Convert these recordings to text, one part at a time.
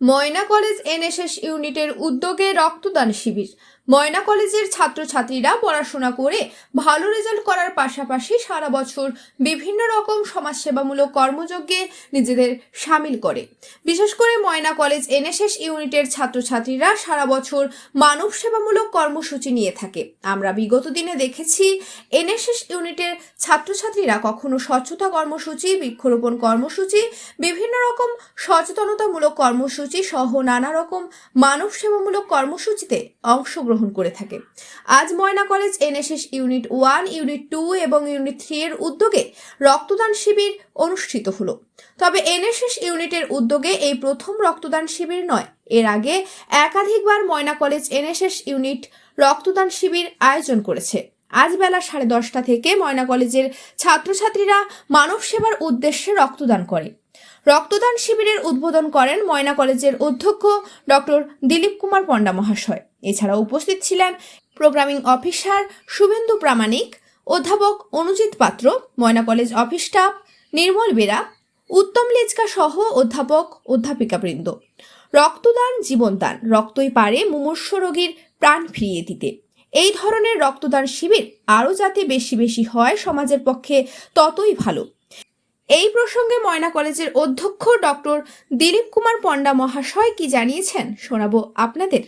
ময়না college NSS ইউনিটের উদ্যোগে রক্তদান শিবির। ময়না কলেজের ছাত্রছাত্রীরা পড়াশোনা করে ভালো রেজাল্ট করার পাশাপাশি সারা বছর বিভিন্ন রকম সমাজসেবামূলক কর্মযজ্ঞে নিজেদের সামিল করে। বিশেষ করে ময়না কলেজ এনএসএস ইউনিটের ছাত্রছাত্রীরা সারা বছর মানব সেবামূলক কর্মসূচি নিয়ে থাকে। আমরা বিগত দিনে দেখেছি এনএসএস ইউনিটের ছাত্রছাত্রীরা কখনো স্বচ্ছতা কর্মসূচি, বৃক্ষরোপণ কর্মসূচি, বিভিন্ন রকম সচেতনতামূলক কর্মসূচি সহ নানা রকম মানব সেবামূলক কর্মসূচিতে অংশগ্রহণ করে থাকে। আজ Moyna college NSS unit one, unit two এবং ইউনিট থ্রি এর উদ্যোগে রক্তদান শিবির অনুষ্ঠিত হলো। তবে এনএসএস ইউনিটের উদ্যোগে এই প্রথম রক্তদান শিবির নয়, এর আগে একাধিকবার ময়না কলেজ এনএসএস ইউনিট রক্তদান শিবির আয়োজন করেছে। আজ বেলা সাড়ে দশটা থেকে ময়না কলেজের ছাত্রছাত্রীরা মানব সেবার উদ্দেশ্যে রক্তদান করে। রক্তদান শিবিরের উদ্বোধন করেন ময়না কলেজের অধ্যক্ষ ডক্টর দিলীপ কুমার পণ্ডা মহাশয়। এছাড়া উপস্থিত ছিলেন প্রোগ্রামিং অফিসার শুভেন্দু প্রামাণিক, অধ্যাপক Anujit Patra, Moyna college office staff Nirmal Bera, Uttam Lejka সহ অধ্যাপক অধ্যাপিকাবৃন্দ রক্তদান জীবনদান, রক্তই পারে মুমূর্ষ রোগীর প্রাণ ফিরিয়ে দিতে। এই ধরনের রক্তদান শিবির আরও যাতে বেশি বেশি হয় সমাজের পক্ষে ততই ভালো। এই প্রসঙ্গে ময়না কলেজের অধ্যক্ষ ডক্টর দিলীপ কুমার পণ্ডা মহাশয় কি জানিয়েছেন শোনাবো আপনাদের।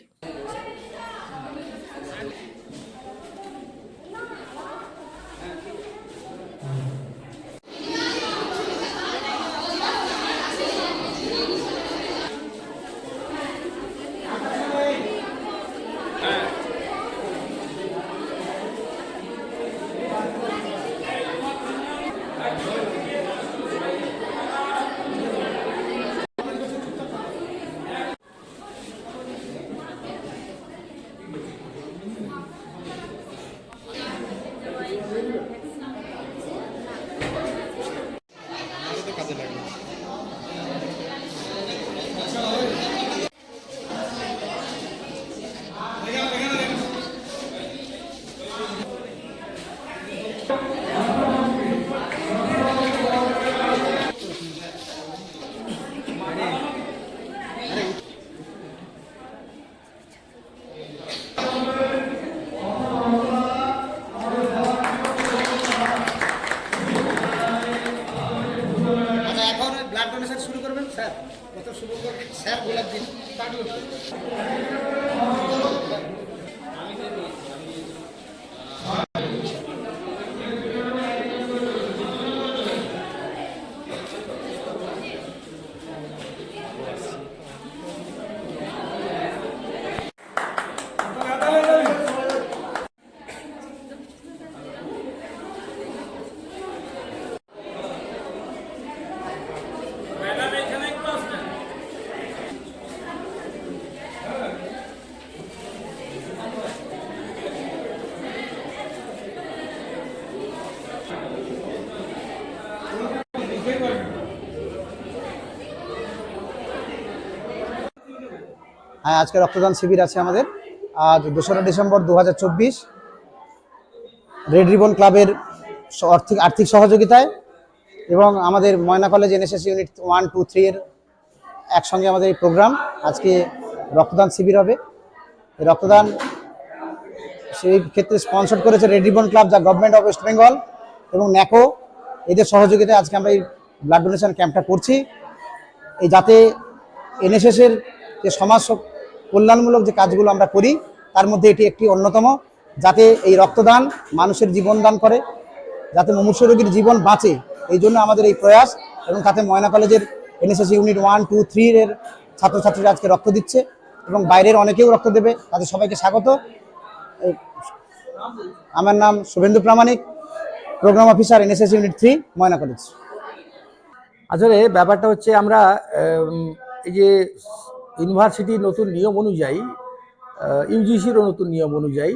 স্যার গোলাপ দিন। হ্যাঁ আজকে রক্তদান শিবির আছে আমাদের। আজ দোসরা ডিসেম্বর দু হাজার চব্বিশ। রেড রিবন ক্লাবের আর্থিক আর্থিক সহযোগিতায় এবং আমাদের Moyna college NSS unit one two three এর একসঙ্গে আমাদের এই প্রোগ্রাম আজকে রক্তদান শিবির হবে। রক্তদান সেই ক্ষেত্রে স্পন্সর করেছে রেড রিবন ক্লাব যা গভর্নমেন্ট অফ ওয়েস্ট বেঙ্গল এবং ন্যাকো এদের সহযোগিতায় আজকে আমরা এই ব্লাড ডোনেশন ক্যাম্পটা করছি। এই যাতে এনএসএসের যে সমাজ কল্যাণমূলক যে কাজগুলো আমরা করি, তার মধ্যে এটি একটি অন্যতম। যাতে এই রক্তদান মানুষের জীবন দান করে, যাতে মুমূর্ষ রোগীর জীবন বাঁচে, এই জন্য আমাদের এই প্রয়াস এবং তাতে ময়না কলেজের NSS unit one two three এর ছাত্রছাত্রীরা আজকে রক্ত দিচ্ছে এবং বাইরের অনেকেও রক্ত দেবে। তাদের সবাইকে স্বাগত। আমার নাম Shubhendu Pramanik programme officer NSS unit three Moyna college. আসলে ব্যাপারটা হচ্ছে আমরা এই যে ইউনিভার্সিটির নতুন নিয়ম অনুযায়ী ইউজিসিরও নতুন নিয়ম অনুযায়ী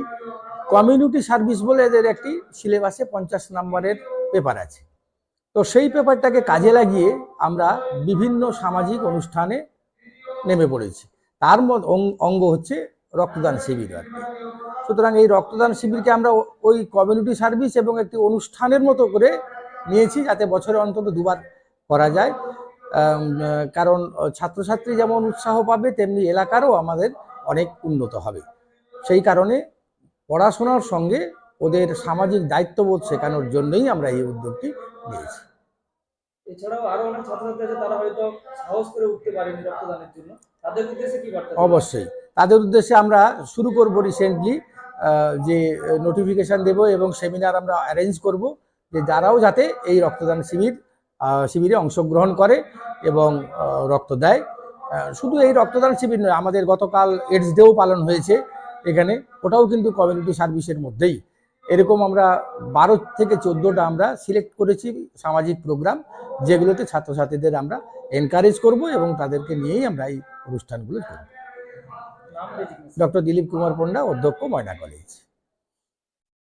কমিউনিটি সার্ভিস বলে এদের একটি সিলেবাসে পঞ্চাশ নম্বরের পেপার আছে। তো সেই পেপারটাকে কাজে লাগিয়ে আমরা বিভিন্ন সামাজিক অনুষ্ঠানে নেমে পড়েছি। তার অঙ্গ হচ্ছে রক্তদান শিবির আর কি। সুতরাং এই রক্তদান শিবিরকে আমরা ওই কমিউনিটি সার্ভিস এবং একটি অনুষ্ঠানের মতো করে নিয়েছি যাতে বছরে অন্তত দুবার করা যায়। কারণ ছাত্রছাত্রী যেমন উৎসাহ পাবে তেমনি এলাকারও আমাদের অনেক উন্নত হবে। সেই কারণে পড়াশোনার সঙ্গে ওদের সামাজিক দায়িত্ববোধ শেখানোর জন্যই আমরা এই উদ্যোগটি নিয়েছি। এছাড়াও আরও অনেক ছাত্রছাত্রী আছে তারা হয়তো সাহস করে উঠতে পারেনি রক্তদানের জন্য। তাদের উদ্দেশ্যে কি বার্তা অবশ্যই। তাদের উদ্দেশ্যে আমরা শুরু করব রিসেন্টলি যে নোটিফিকেশন দেব এবং সেমিনার আমরা অ্যারেঞ্জ করব যে যারাও যাতে এই রক্তদান শিবির শিবিরে অংশগ্রহণ করে এবং রক্ত দেয়। শুধু এই রক্তদান শিবির নয়, আমাদের গতকাল এডস ডেও পালন হয়েছে এখানে। ওটাও কিন্তু কমিউনিটি সার্ভিসের মধ্যেই। এরকম আমরা বারো থেকে চোদ্দোটা আমরা সিলেক্ট করেছি সামাজিক প্রোগ্রাম যেগুলোতে ছাত্রছাত্রীদের আমরা এনকারেজ করব এবং তাদেরকে নিয়েই আমরা এই অনুষ্ঠানগুলো করব। ডক্টর দিলীপ কুমার পণ্ডা, অধ্যক্ষ ময়না কলেজ